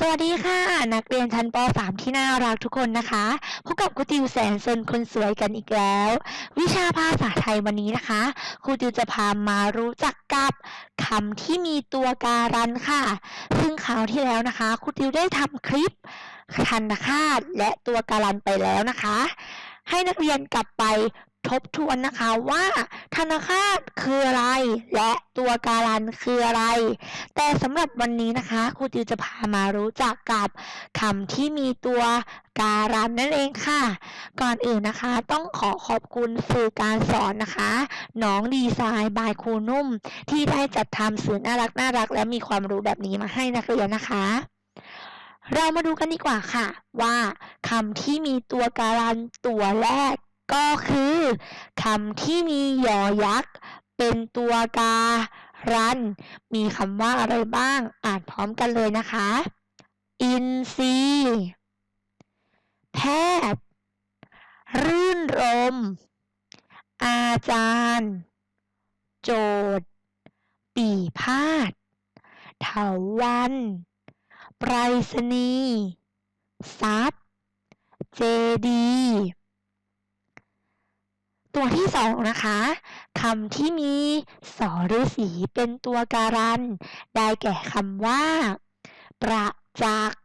สวัสดีค่ะ นักเรียนชั้นป .3 ที่น่ารักทุกคนนะคะพบกับครูติวแสนสนคนสวยกันอีกแล้ว วิชาภาษาไทยวันนี้นะคะครูติวจะพามารู้จักกับคำที่มีตัวการันค่ะ ซึ่งคราวที่แล้วนะคะครูติวได้ทำคลิปทันคาตและตัวการันไปแล้วนะคะ ให้นักเรียนกลับไป ทบทวนนะคะว่า ธนาคารคืออะไร และตัวการันคืออะไร แต่สำหรับวันนี้นะคะครูติวจะพามารู้จักกับคำที่มีตัวการันนั่นเองค่ะ ก่อนอื่นนะคะ ต้องขอขอบคุณสื่อการสอนนะคะน้องดีไซน์บายครูนุ่ม ที่ได้จัดทำสื่อน่ารักน่ารัก และมีความรู้แบบนี้มาให้นักเรียนนะคะเรามาดูกันดีกว่าค่ะ ว่าคำที่มีตัวการันตัวแรก ก็คือคำที่มียอยักษ์ เป็นตัวการัน มีคำว่าอะไรบ้าง อ่านพร้อมกันเลยนะคะ อินทรีแพทย์ รื่นรม อาจารย์ โจทย์ ปีพาดเถาวัน ไปรษณีย์ทรัพย์ เจดีย์ ตัวที่สองนะคะคำที่มีสอฤาษีเป็นตัวการัน ได้แก่คำว่า ประจักษ์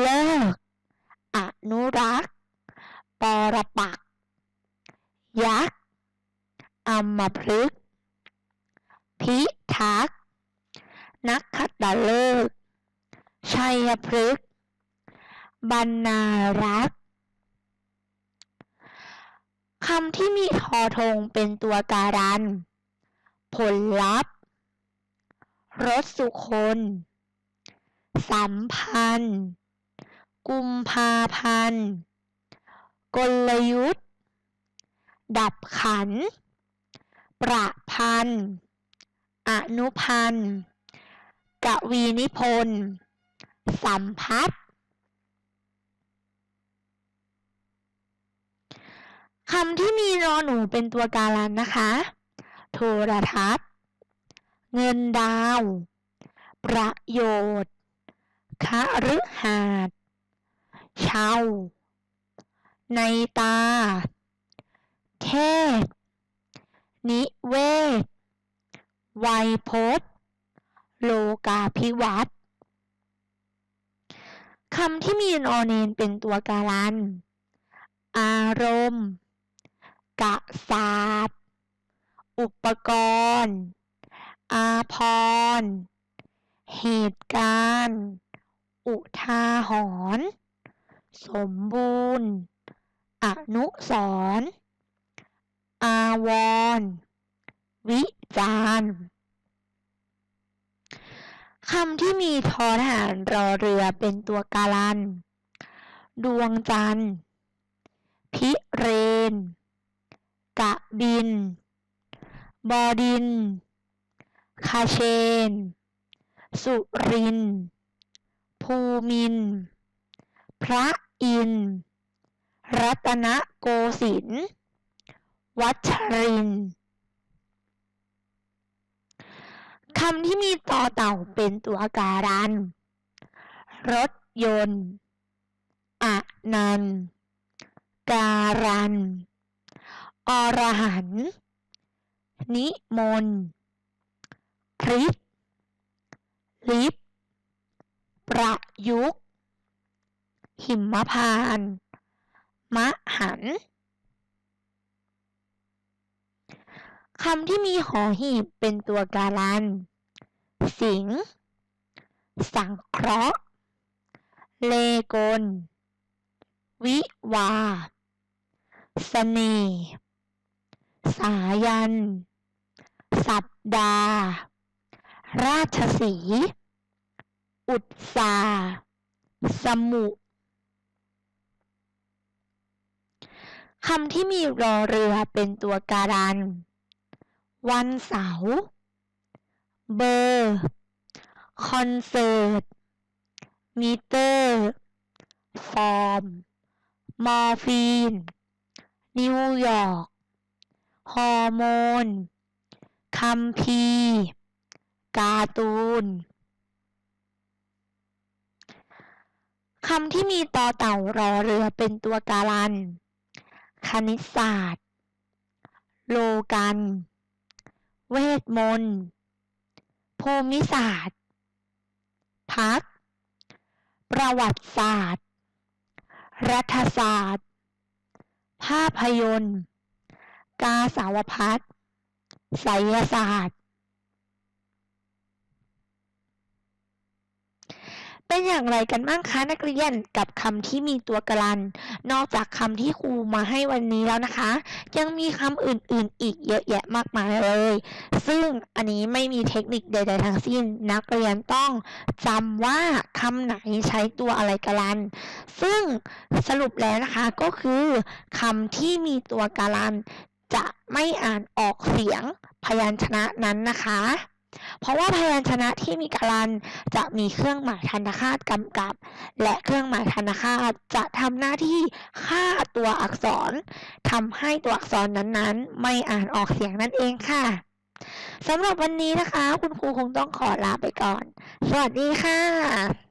เลิก อนุรักษ์ปรปัก ยักษ์อมพฤกษ์พิทักษ์นักขัตฤกษ์ชัยพฤกษ์บรรณารักษ์ คำที่มีทอทงเป็นตัวการัน ผลลัพธ์ รสสุคน สัมพันธ์ กุมภาพันธ์ กลยุทธ์ ดับขัน ประพันธ์ อนุพันธ์กวีนิพนธ์ สัมพัทธ คำที่มีรอหนูเป็นตัวการันนะคะ โทรทัศน์ เงินดาว ประโยชน์คฤหาสน์เช่า ในตาเทศนิเวศไวยพจน์ โลกาภิวัตคำที่มีนอเนนเป็นตัวการัน อารมณ์ กษาตร์ อุปกรณ์ อาภรณ์เหตุการณ์ อุทาหรณ์สมบูรณ์ อนุสรณ์อาวรณ์วิจารณ์คำที่มีทอทหารรอเรือเป็นตัวการัน ดวงจันทร์ พิเรน บิน บอดินทร์คเชน สุริน ภูมิน พระอิน รัตนโกสินทร์วัชรินคำที่มีต่อเต่าเป็นตัวการัน รถยนต์ อนัน การัน อรหันต์นิมนต์พริษลิฟต์ประยุกต์หิมพานต์มหันคำที่มีหอหีบเป็นตัวการัน สิงห์สังเคราะห์ เลกล วิวาห์เสน่ห์ สายัน สัปดาห์ราชสีห์อุตสา สมุคำที่มีรอเรือเป็นตัวการัน วันเสาร์ เบอร์ คอนเสิร์ต มิเตอร์ ฟอร์ม มอร์ฟีน นิวยอร์ก ฮอร์โมนคัมภีการ์ตูนคำที่มีต่อเต่ารอเรือเป็นตัวการัน คณิตศาสตร์ โลกัน เวทมนต์ ภูมิศาสตร์ พัก ประวัติศาสตร์ รัฐศาสตร์ ภาพยนตร์ กาสาวพัฒน์ไสยศาสตร์ เป็นอย่างไรกันบ้างคะนักเรียนกับคำที่มีตัวกรัน นอกจากคำที่ครูมาให้วันนี้แล้วนะคะ ยังมีคำอื่นๆ อีกเยอะแยะมากมายเลย ซึ่งอันนี้ไม่มีเทคนิคใดๆทั้งสิ้น นักเรียนต้องจำว่าคำไหนใช้ตัวอะไรกรัน ซึ่งสรุปแล้วนะคะก็คือคำที่มีตัวการัน จะไม่อ่านออกเสียงพยัญชนะนั้นนะคะ เพราะว่าพยัญชนะที่มีการันจะมีเครื่องหมายธนคาตกำกับ และเครื่องหมายธนคาตจะทำหน้าที่ฆ่าตัวอักษรทำให้ตัวอักษรนั้นๆ ไม่อ่านออกเสียงนั่นเองค่ะสำหรับวันนี้นะคะ คุณครูคงต้องขอลาไปก่อน สวัสดีค่ะ